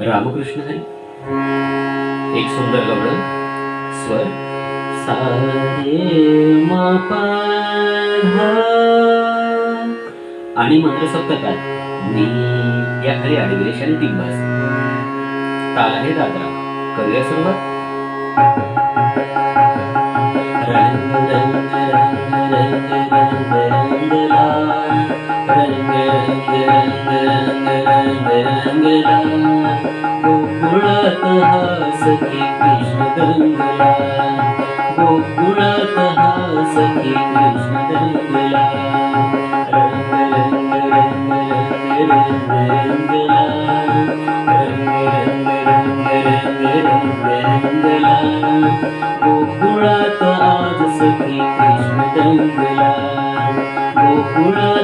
रामकृष्ण हरी एक सुंदर गवळण स्वर। सा रे मा पा धा. आणि मंत्र सप्तकात मी या खाली आडगिरेश तीन भास ताल आहे दादरा। करूया सुरुवात। गोकुळात आज सखी कृष्ण रंगला गोकुळात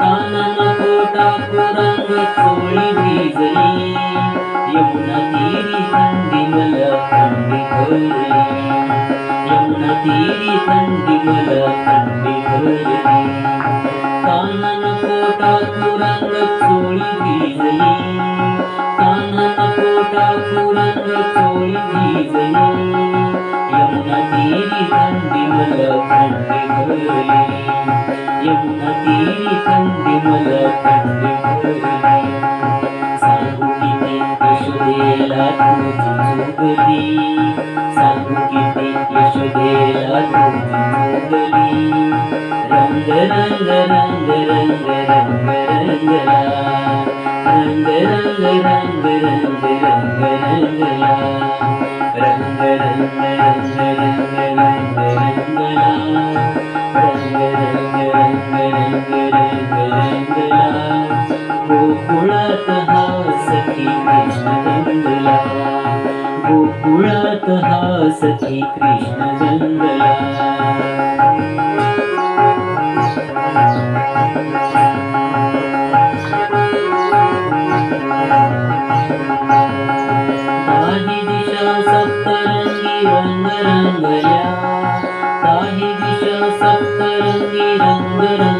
गोकुळात हा सखी कृष्ण भिजली यमुना तीरी थंडी मला थंडी भरली यमुना तीरी थंडी थंडी भरली चोळी भिजली कानाला कोटा कुरंग चोळी भिजली यमुना तीरी मला थंडी भरली यमुना तीरी थंडी मला थंडी भरली सांगू किती यशोदेला तुझी चुगली सांगू किती यशोदेला तुझी चुगली रंग रंग रंग रंग रंग रंगला रंग रंग रंग रंग रंग रंगला रंग कृष्ण जङ्गल ताजि दिश सप्तरङ्गिरङ्गया ताजि दिश सप्तरङ्गिरङ्ग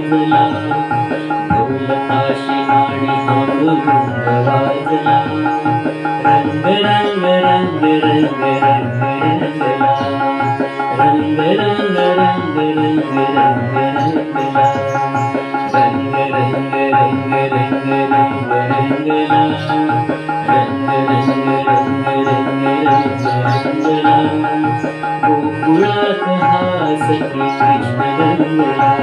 अमृतुंग वाजला ढोलताशी आणि अमृतुंग वाजला रंग रंग रंग रंग रंग रंग रंगला गोकुळात हा सखी कृष्ण रंगला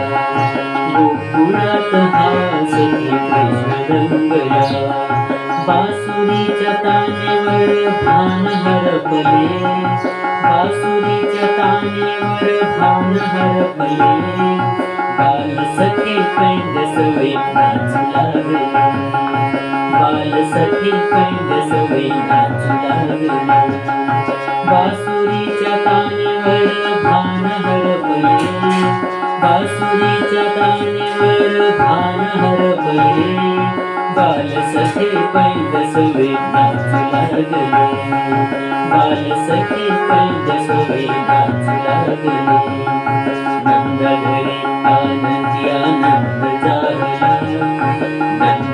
गोकुळात हा सखी कृष्ण रंगला बासुरीच्या तानेवर भान हरपले. बासुरीच्या तानेवर भान हरपले. बाल सखी पैंड सवे नाचू लागले. बाल सखी पैंड सवे नाचू लागले बासुरीच्या तानेवर भान हरपले बासुरीच्या तानेवर भान हरपले बाल सखे पैंड सवे नाचू लागले बाल सखे पैंड सवे नाचू लागले नंद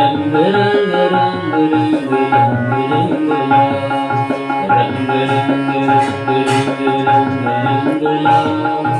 Thank you.